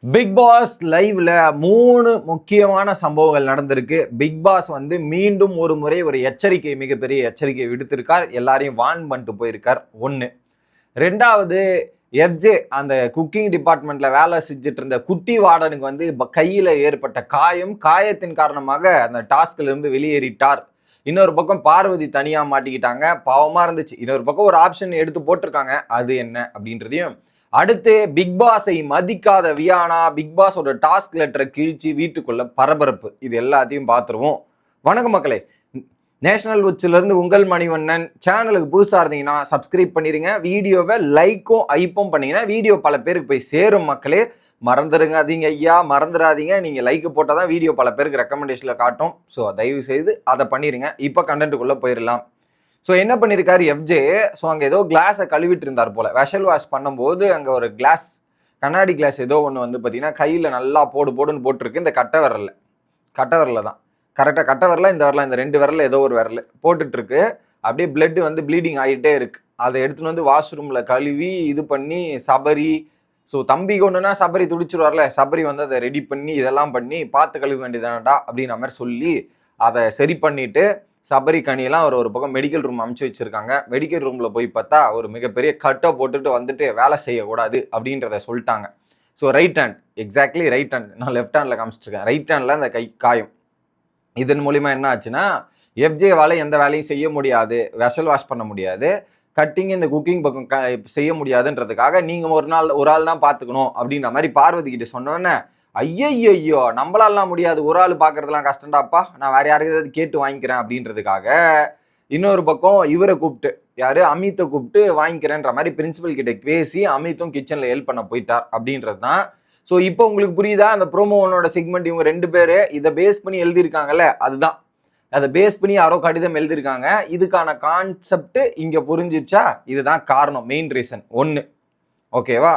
Big pass லைவ்ல மூணு முக்கியமான சம்பவங்கள் நடந்திருக்கு. பிக் பாஸ் வந்து மீண்டும் ஒரு முறை ஒரு எச்சரிக்கை மிகப்பெரிய எச்சரிக்கை விடுத்திருக்கார். எல்லாரையும் வான் பண்ணிட்டு போயிருக்கார். ஒன்று ரெண்டாவது எஃப்ஜே அந்த குக்கிங் டிபார்ட்மெண்ட்ல வேலை செஞ்சுட்டு இருந்த குட்டி வார்டனுக்கு வந்து கையில் ஏற்பட்ட காயம் காயத்தின் காரணமாக அந்த டாஸ்க்ல இருந்து வெளியேறிட்டார். இன்னொரு பக்கம் பார்வதி தனியாக மாட்டிக்கிட்டாங்க. பாவமாக இருந்துச்சு. இன்னொரு பக்கம் ஒரு ஆப்ஷன் எடுத்து போட்டிருக்காங்க. அது என்ன? அப்படின்றதையும் அடுத்து பிக் பாஸை மதிக்காத வியானா பிக் பாஸோட டாஸ்க் லெட்டரை கிழிச்சு வீட்டுக்குள்ள பரபரப்பு. இது எல்லாத்தையும் பார்த்துருவோம். வணக்கம் மக்களே. நேஷனல் உச்சிலிருந்து உங்கள் மணிவண்ணன். சேனலுக்கு புதுசாக இருந்தீங்கன்னா சப்ஸ்கிரைப் பண்ணிடுங்க வீடியோவை லைக்கும் ஐப்பும் பண்ணீங்கன்னா வீடியோ பல பேருக்கு போய் சேரும் மக்களே. மறந்துடுங்காதீங்க ஐயா. மறந்துடாதீங்க. நீங்கள் லைக் போட்டால் தான் வீடியோ பல பேருக்கு ரெக்கமெண்டேஷனில் காட்டும். ஸோ தயவு செய்து அதை பண்ணிடுங்க இப்போ கண்டென்ட்டுக்குள்ளே போயிடலாம் ஸோ என்ன பண்ணியிருக்காரு எஃப்ஜே ஸோ அங்கே ஏதோ கிளாஸை கழுவிட்டு இருந்தார் போல. வெஷல் வாஷ் பண்ணும்போது அங்கே ஒரு கிளாஸ் கண்ணாடி கிளாஸ் ஏதோ ஒன்று வந்து பார்த்தீங்கன்னா கையில் நல்லா போடு போடுன்னு போட்டிருக்கு. இந்த கட்டை விரலில். கட்டை விரலில் தான். கரெக்டாக கட்டை விரல இந்த விரல இந்த ரெண்டு விரல ஏதோ ஒரு விரல் போட்டுட்ருக்கு அப்படியே பிளட் வந்து ப்ளீடிங் ஆகிட்டே இருக்குது அதை எடுத்துன்னு வந்து வாஷ்ரூமில் கழுவி இது பண்ணி சபரி. ஸோ தம்பி ஒன்றுனா சபரி துடிச்சிருவார்ல. சபரி வந்து அதை ரெடி பண்ணி இதெல்லாம் பண்ணி பார்த்து கழுவ வேண்டியதானடா அப்படின்ற மாதிரி சொல்லி அதை சரி பண்ணிவிட்டு சபரி கனியெல்லாம் அவர் ஒரு பக்கம் மெடிக்கல் ரூம் அமுச்சு வச்சிருக்காங்க. மெடிக்கல் ரூமில் போய் பார்த்தா ஒரு மிகப்பெரிய கட்டை போட்டுட்டு வந்துட்டு வேலை செய்யக்கூடாது அப்படின்றத சொல்லிட்டாங்க. So right hand exactly right hand நான் லெஃப்ட் ஹேண்டில் காமிச்சிருக்கேன் ரைட் ஹேண்டில் அந்த கை காயம். இதன் மூலிமா என்ன ஆச்சுன்னா எஃப்ஜேவால் எந்த வேலையும் செய்ய முடியாது வெஷல் வாஷ் பண்ண முடியாது கட்டிங் இந்த குக்கிங் பக்கம் க செய்ய முடியாதுன்றதுக்காக நீங்கள் ஒரு நாள் ஒரு ஆள் தான் பார்த்துக்கணும் அப்படின்ற மாதிரி பார்வதி கிட்ட சொன்னோன்னே ஐயோ நம்மளாலாம் முடியாது. ஒரு ஆள் பார்க்கறதுலாம் கஷ்டம்டாப்பா. நான் வேற யாருக்காவது கேட்டு வாங்கிக்கிறேன் அப்படின்றதுக்காக இன்னொரு பக்கம் இவரை கூப்பிட்டு யாரு? அமித்தை கூப்பிட்டு வாங்கிக்கிறேன்ற மாதிரி பிரின்சிபல் கிட்ட பேசி அமித்தும் கிச்சனில் ஹெல்ப் பண்ண போயிட்டார் அப்படின்றது தான். ஸோ இப்போ உங்களுக்கு புரியுதா? அந்த ப்ரோமோனோட செக்மெண்ட் இவங்க ரெண்டு பேர் இதை பேஸ் பண்ணி எழுதியிருக்காங்கல்ல? அதுதான். அதை பேஸ் பண்ணி யாரோ கடிதம் எழுதியிருக்காங்க. இதுக்கான கான்செப்ட் இங்கே புரிஞ்சிச்சா? இதுதான் காரணம் மெயின் ரீசன் ஒன்று ஓகேவா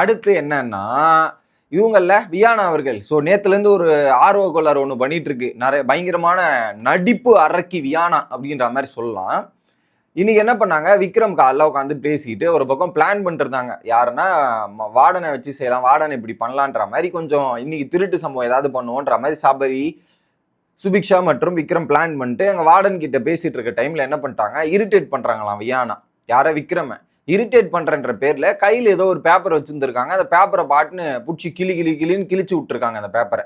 அடுத்து என்னன்னா இவங்கள வியானா அவர்கள். ஸோ நேத்துலேருந்து ஒரு ஆர்வ கொள்ளார் ஒன்று பண்ணிட்டு இருக்கு நிறைய பயங்கரமான நடிப்பு அரக்கி வியானா அப்படின்ற மாதிரி சொல்லலாம். இன்னைக்கு என்ன பண்ணாங்க? விக்ரம் காலைல உட்காந்து பேசிக்கிட்டு ஒரு பக்கம் பிளான் பண்ணிருந்தாங்க யாருன்னா ம- வார்டனை வச்சு செய்யலாம் வார்டனை இப்படி பண்ணலான்ற மாதிரி கொஞ்சம் இன்னைக்கு திருட்டு சம்பவம் ஏதாவது பண்ணுவோன்ற மாதிரி சபரி சுபிக்ஷா மற்றும் விக்ரம் பிளான் பண்ணிட்டு அங்கே வார்டன் கிட்ட பேசிட்டு இருக்க டைம்ல என்ன பண்ணிட்டாங்க? இரிட்டேட் பண்ணுறாங்களாம் வியானா. யாரை விக்ரம? இரிட்டேட் பண்ணுறன்ற பேரில் கையில் ஏதோ ஒரு பேப்பர் வச்சுருந்துருக்காங்க. அந்த பேப்பரை பாட்டுன்னு பிடிச்சி கிளி கிளி கிளின்னு கிழிச்சு விட்ருக்காங்க அந்த பேப்பரை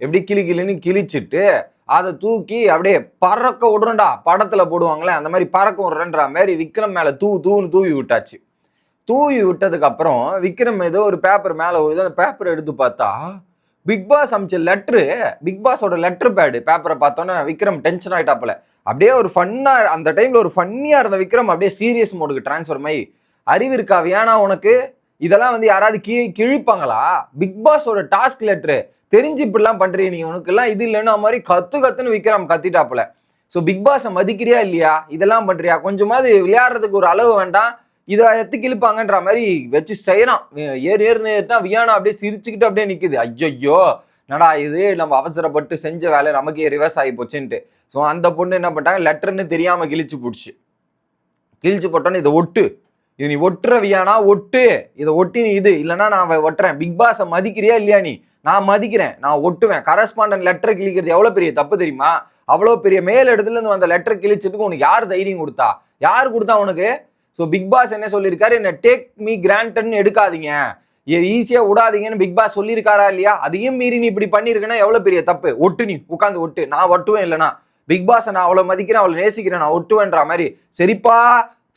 எப்படி கிளி கிளின்னு கிழிச்சிட்டு அதை தூக்கி அப்படியே பறக்க விடுறேன்டா படத்தில் போடுவாங்களே அந்த மாதிரி பறக்க விடுறேன்ற மாதிரி விக்ரம் மேலே தூ தூன்னு தூவி விட்டாச்சு. தூவி விட்டதுக்கப்புறம் விக்ரம் ஏதோ ஒரு பேப்பர் மேலே விழுது அந்த பேப்பர் எடுத்து பார்த்தா பிக் பாஸ் அமிச்ச லெட்ரு பிக் பாஸோட பேடு பேப்பரை பார்த்தோன்னே விக்ரம் டென்ஷன் ஆகிட்டாப்பில் அப்படியே ஒரு ஃபன்னாக அந்த டைமில் ஒரு ஃபன்னியாக இருந்த விக்ரம் அப்படியே சீரியஸ் மோடுக்கு டிரான்ஸ்ஃபர் ஆகி அறிவு இருக்கா வியானா உனக்கு? இதெல்லாம் வந்து யாராவது கீ கிழிப்பாங்களா? பிக் பாஸோட டாஸ்க் லெட்ரு தெரிஞ்சு இப்படிலாம் பண்றீங்க நீ உனக்கெல்லாம் இது இல்லைன்னா மாதிரி கத்து கத்துன்னு விக்ரம் கத்திட்டாப்புல. ஸோ பிக் பாஸை மதிக்கிறியா இல்லையா? இதெல்லாம் பண்ணுறியா கொஞ்சமாவது விளையாடுறதுக்கு ஒரு அளவு வேண்டாம். இதை எத்து கிழிப்பாங்கன்ற மாதிரி வச்சு செய்யறான். ஏறு ஏறுனா ஏறினா வியானா அப்படியே சிரிச்சுக்கிட்டு அப்படியே நிற்குது ஐயோ நடா இது? நம்ம அவசரப்பட்டு செஞ்ச வேலை நமக்கே ரிவர்ஸ் ஆகி போச்சுன்ட்டு. ஸோ அந்த பொண்ணு என்ன பண்ணிட்டாங்க? லெட்டர்னு தெரியாமல் கிழிச்சு போடுச்சு. கிழிச்சு போட்டோன்னு இதை ஒட்டு. இது நீ ஒட்டுறவியானா ஒட்டு. இதை ஒட்டி நீ இது. இல்லைன்னா நான் ஒட்டுறேன். பிக் பாஸை மதிக்கிறியா இல்லையா நீ? நான் மதிக்கிறேன். நான் ஒட்டுவேன். கரஸ்பாண்டன் லெட்டர் கிழிக்கிறது எவ்வளோ பெரிய தப்பு தெரியுமா? அவ்வளோ பெரிய மேல் இடத்துலேருந்து வந்த லெட்டர் கிழிச்சதுக்கு உனக்கு யார் தைரியம் கொடுத்தா? யார் கொடுத்தா உனக்கு? ஸோ பிக் பாஸ் என்ன சொல்லியிருக்காரு? என்ன டேக் மீ கிராண்டட்னு எடுக்காதீங்க. ஈஸியாக விடாதீங்கன்னு பிக் பாஸ் சொல்லியிருக்காரா இல்லையா? அதையும் மீறி நீ இப்படி பண்ணியிருக்கேன்னா எவ்வளோ பெரிய தப்பு? ஒட்டு நீ. உட்காந்து ஒட்டு. நான் ஒட்டுவேன் இல்லைனா பிக் பாஸை நான் அவ்வளவு மதிக்கிறேன் அவளை நேசிக்கிறேன் நான் ஒட்டுவேன்ற மாதிரி சரிப்பா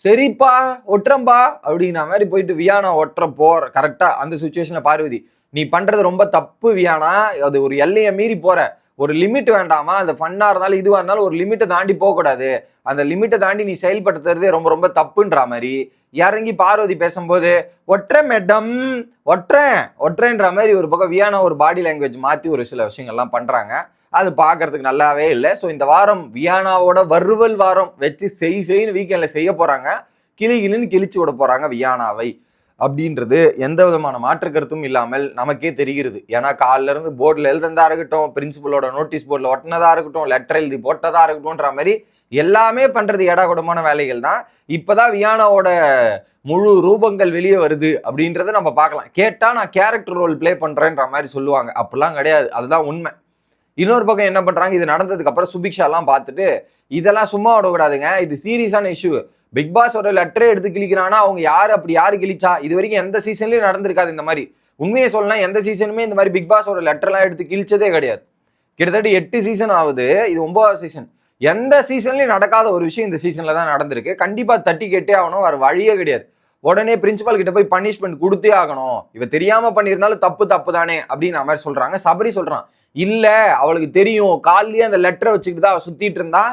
சரிப்பா ஒட்டுறம்பா அப்படிங்கிற மாதிரி போயிட்டு வியானா ஒட்டுற போற கரெக்டா அந்த சுச்சுவேஷன்ல பார்வதி நீ பண்றது ரொம்ப தப்பு வியானா அது ஒரு எல்லையை மீறி போற. ஒரு லிமிட் வேண்டாமா? அந்த ஃபன்னாக இருந்தாலும் இதுவாக இருந்தாலும் ஒரு லிமிட்டை தாண்டி போகக்கூடாது. அந்த லிமிட்டை தாண்டி நீ செயல்படுத்துறதே ரொம்ப ரொம்ப தப்புன்ற மாதிரி இறங்கி பார்வதி பேசும்போது ஒற்றை மேடம் ஒற்றேன் ஒற்றேன்ற மாதிரி ஒரு பக்கம் வியானா ஒரு பாடி லாங்குவேஜ் மாற்றி ஒரு சில விஷயங்கள்லாம் பண்ணுறாங்க அது பார்க்கறதுக்கு நல்லாவே இல்லை. ஸோ இந்த வாரம் வியானாவோட வறுவல் வாரம் வச்சு செய் செய்ன்னு வீக்கெண்டில் செய்ய போகிறாங்க கிளி கிளின்னு கிழிச்சு விட போகிறாங்க வியானாவை அப்படின்றது எந்த விதமான மாற்று கருத்தும் இல்லாமல் நமக்கே தெரிகிறது. ஏன்னா காலில இருந்து போர்டில் எழுதுனதா இருக்கட்டும் பிரின்சிபலோட நோட்டீஸ் போர்டில் ஒட்டினதா இருக்கட்டும் லெட்டர் எழுதி போட்டதா இருக்கட்டும்ன்ற மாதிரி எல்லாமே பண்றது ஏடாகுடமான வேலைகள் தான். இப்போதான் வியானாவோட முழு ரூபங்கள் வெளியே வருது அப்படின்றத நம்ம பார்க்கலாம். கேட்டால் நான் கேரக்டர் ரோல் ப்ளே பண்றேன்ற மாதிரி சொல்லுவாங்க. அப்படிலாம் கிடையாது. அதுதான் உண்மை. இன்னொரு பக்கம் என்ன பண்றாங்க? இது நடந்ததுக்கு அப்புறம் சுபிக்ஷாலாம் பார்த்துட்டு இதெல்லாம் சும்மா விடக்கூடாதுங்க. இது சீரியஸான இஷ்யூ பிக் பாஸ் ஒரு லெட்டரே எடுத்து கிழிக்கிறானா அவங்க யார் அப்படி யார் கிழிச்சா? இது வரைக்கும் எந்த சீசன்லயும் நடந்திருக்காது இந்த மாதிரி. உண்மையை சொல்லலாம் எந்த சீசனுமே இந்த மாதிரி பிக் பாஸ் ஒரு லெட்டர்லாம் எடுத்து கிழிச்சதே கிடையாது. கிட்டத்தட்ட எட்டு சீசன் ஆகுது. இது ஒன்பதாவது சீசன் எந்த சீசன்லயும் நடக்காத ஒரு விஷயம் இந்த சீசன்ல தான் நடந்திருக்கு. கண்டிப்பா தட்டி கேட்டே ஆகணும். வேற வழியே கிடையாது. உடனே பிரின்சிபால் கிட்ட போய் பனிஷ்மெண்ட் கொடுத்தே ஆகணும். இவ தெரியாம பண்ணியிருந்தாலும் தப்பு தப்பு தானே அப்படின்னு மாதிரி சொல்றாங்க. சபரி சொல்றான். இல்ல அவளுக்கு தெரியும். கால்லயே அந்த லெட்டரை வச்சுக்கிட்டு தான் அவ சுத்திட்டு இருந்தா.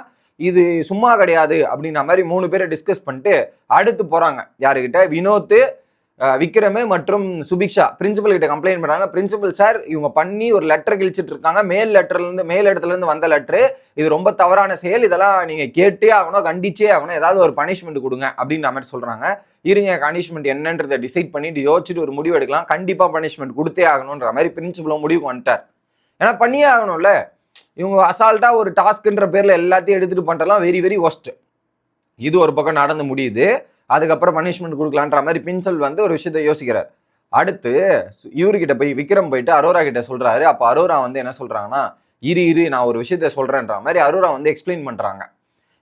இது சும்மா கிடையாது அப்படின்ற மாதிரி மூணு பேரை டிஸ்கஸ் பண்ணிட்டு அடுத்து போகிறாங்க யாருக்கிட்ட வினோத் அஹ், விக்ரமு மற்றும் சுபிக்ஷா. பிரின்சிபல் கிட்ட கம்ப்ளைண்ட் பண்ணுறாங்க பிரின்சிபல் சார் இவங்க பண்ணி ஒரு லெட்டர் கிழிச்சிட்டு இருக்காங்க. மேல் லெட்டர்லேருந்து மேல் இடத்துலேருந்து வந்த லெட்டரு இது ரொம்ப தவறான செயல். இதெல்லாம் நீங்கள் கேட்டே ஆகணும் கண்டிச்சே ஆகணும். ஏதாவது ஒரு பனிஷ்மெண்ட் கொடுங்க அப்படின்ற மாதிரி சொல்கிறாங்க இருங்க பனிஷ்மெண்ட் என்னன்றதை டிசைட் பண்ணிட்டு யோசிச்சுட்டு ஒரு முடிவு எடுக்கலாம். கண்டிப்பாக பனிஷ்மெண்ட் கொடுத்தே ஆகணுன்ற மாதிரி பிரின்சிபலும் முடிவுக்கு வந்துட்டார். ஏன்னா பண்ணியே ஆகணும்ல. இவங்க அசால்ட்டாக ஒரு டாஸ்க்குன்ற பேரில் எல்லாத்தையும் எடுத்துகிட்டு பண்றலாம் வெரி வெரி ஒஸ்ட்டு இது ஒரு பக்கம் நடந்து முடியுது. அதுக்கப்புறம் பனிஷ்மெண்ட் கொடுக்கலான்ற மாதிரி பின்சல் வந்து ஒரு விஷயத்த யோசிக்கிறார். அடுத்து இவர்கிட்ட போய் விக்ரம் போயிட்டு அரோரா கிட்ட சொல்கிறாரு அப்போ அரோரா வந்து என்ன சொல்கிறாங்கன்னா இரு இரு நான் ஒரு விஷயத்த சொல்கிறேன்ற மாதிரி அரோரா வந்து எக்ஸ்பிளைன் பண்ணுறாங்க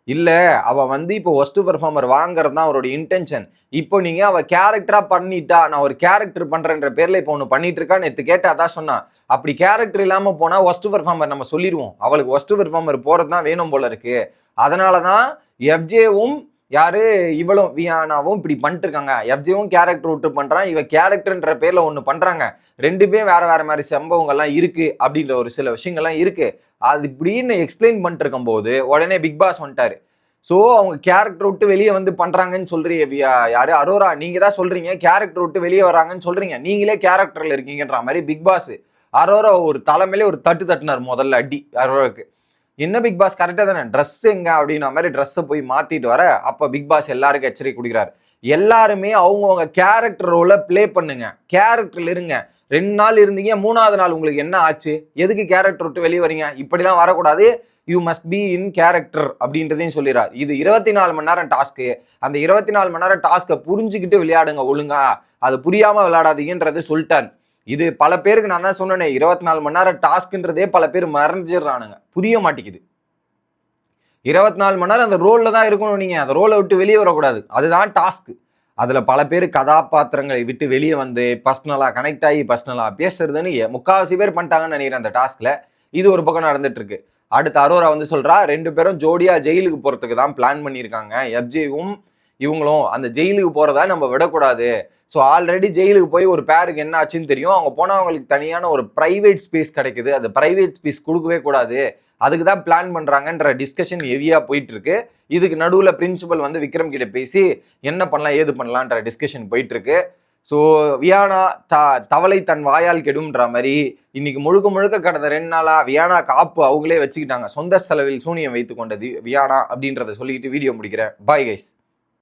இல்லை அவள் வந்து இப்போ ஒஸ்ட் பெர்ஃபார்மர் வாங்குறது தான் அவரோட இன்டென்ஷன் இப்போ நீங்கள் அவள் கேரக்டராக பண்ணிட்டா நான் ஒரு கேரக்டர் பண்ணுறேன்ற பேரில் இப்போ ஒன்று பண்ணிட்டு இருக்கா நேற்று கேட்டால் தான் சொன்னான் அப்படி கேரக்டர் இல்லாமல் போனால் ஒஸ்ட் பெர்ஃபார்மர் நம்ம சொல்லிடுவோம் அவளுக்கு ஒஸ்ட் பெர்ஃபார்மர் போகிறது தான் வேணும் போல இருக்கு. அதனால தான் எஃப்ஜேவும் யாரு? இவளும் வியானாவும் இப்படி பண்ணிட்டு இருக்காங்க எஃப்ஜேவும் கேரக்டர் விட்டு பண்ணுறான் இவ கேரக்டர்ன்ற பேரில் ஒன்று பண்ணுறாங்க ரெண்டுமே வேற வேற மாதிரி சம்பவங்கள்லாம் இருக்கு அப்படின்ற ஒரு சில விஷயங்கள்லாம் இருக்கு. அது இப்படின்னு எக்ஸ்பிளைன் பண்ணிட்டு இருக்கும்போது உடனே பிக் பாஸ் வந்துட்டார். ஸோ அவங்க கேரக்டர் விட்டு வெளியே வந்து பண்ணுறாங்கன்னு சொல்கிறீங்க வியா- யார்? அரோரா நீங்கள் தான் சொல்கிறீங்க கேரக்டர் விட்டு வெளியே வராங்கன்னு சொல்கிறீங்க நீங்களே கேரக்டரில் இருக்கீங்கன்ற மாதிரி பிக் பாஸ் அரோரா ஒரு தலைமையிலே ஒரு தட்டு தட்டுனார் முதல்ல அடி அரோராக்கு என்ன பிக் பாஸ் கரெக்டாக தானே? ட்ரெஸ் எங்க அப்படின்ற மாதிரி ட்ரெஸ்ஸை போய் மாத்திட்டு வர அப்போ பிக் பாஸ் எல்லாருக்கும் எச்சரிக்கை கொடுக்குறாரு. எல்லாருமே அவங்கவுங்க கேரக்டர் ரோலை ப்ளே பண்ணுங்க. கேரக்டர்ல இருங்க. ரெண்டு நாள் இருந்தீங்க மூணாவது நாள் உங்களுக்கு என்ன ஆச்சு? எதுக்கு கேரக்டர் விட்டு வெளியே வரீங்க? இப்படிலாம் வரக்கூடாது. You must be in character அப்படின்றதையும் சொல்லிடுறார். இது இருபத்தி நாலு மணி நேரம் டாஸ்க்கு அந்த இருபத்தி நாலு மணி நேரம் டாஸ்க்கை புரிஞ்சுக்கிட்டு விளையாடுங்க ஒழுங்கா. அது புரியாமல் விளையாடாதீங்கன்றது சொல்லிட்டார். இது பல பேருக்கு நான் தான் சொன்னேனே இருபத்தி நாலு மணி நேரம் டாஸ்க்ன்றதே பல பேர் மறைஞ்சிடுறானுங்க புரிய மாட்டேங்குது. இருபத்தி நாலு மணி நேரம் அந்த ரோலில் தான் இருக்கணும் நீங்கள் அந்த ரோலை விட்டு வெளியே வரக்கூடாது. அதுதான் டாஸ்க். அதில் பல பேர் கதாபாத்திரங்களை விட்டு வெளியே வந்து பர்சனலாக கனெக்ட் ஆகி பர்சனலாக பேசுறதுன்னு எ- முக்காவாசி பேர் பண்ணிட்டாங்கன்னு நினைக்கிறேன் அந்த டாஸ்கில். இது ஒரு பக்கம் நடந்துட்டுருக்கு. அடுத்து அரோரா வந்து சொல்கிறா ரெண்டு பேரும் ஜோடியாக ஜெயிலுக்கு போகிறதுக்கு தான் பிளான் பண்ணியிருக்காங்க. எஃப்ஜேவும் இவங்களும் அந்த ஜெயிலுக்கு போகிறதா நம்ம விடக்கூடாது. ஸோ ஆல்ரெடி ஜெயிலுக்கு போய் ஒரு பேருக்கு என்ன ஆச்சுன்னு தெரியும். அவங்க போனால் அவங்களுக்கு தனியான ஒரு ப்ரைவேட் ஸ்பேஸ் கிடைக்குது. அந்த ப்ரைவேட் ஸ்பேஸ் கொடுக்கவே கூடாது. அதுக்கு தான் பிளான் பண்ணுறாங்கன்ற டிஸ்கஷன் ஹெவியாக போயிட்டுருக்கு. இதுக்கு நடுவில் பிரின்சிபல் வந்து விக்ரம் கிட்ட பேசி என்ன பண்ணலாம் ஏது பண்ணலான்ற டிஸ்கஷன் போயிட்டுருக்கு. ஸோ வியானா த தவளை தன் வாயால் கெடும்ன்ற மாதிரி இன்னைக்கு முழுக்க முழுக்க கடந்த ரெண்டு நாளாக வியானா காப்பு அவங்களே வச்சுக்கிட்டாங்க. சொந்த செலவில் சூனியம் வைத்து கொண்டது வியானா அப்படின்றத சொல்லிட்டு வீடியோ முடிக்கிறேன். Bye guys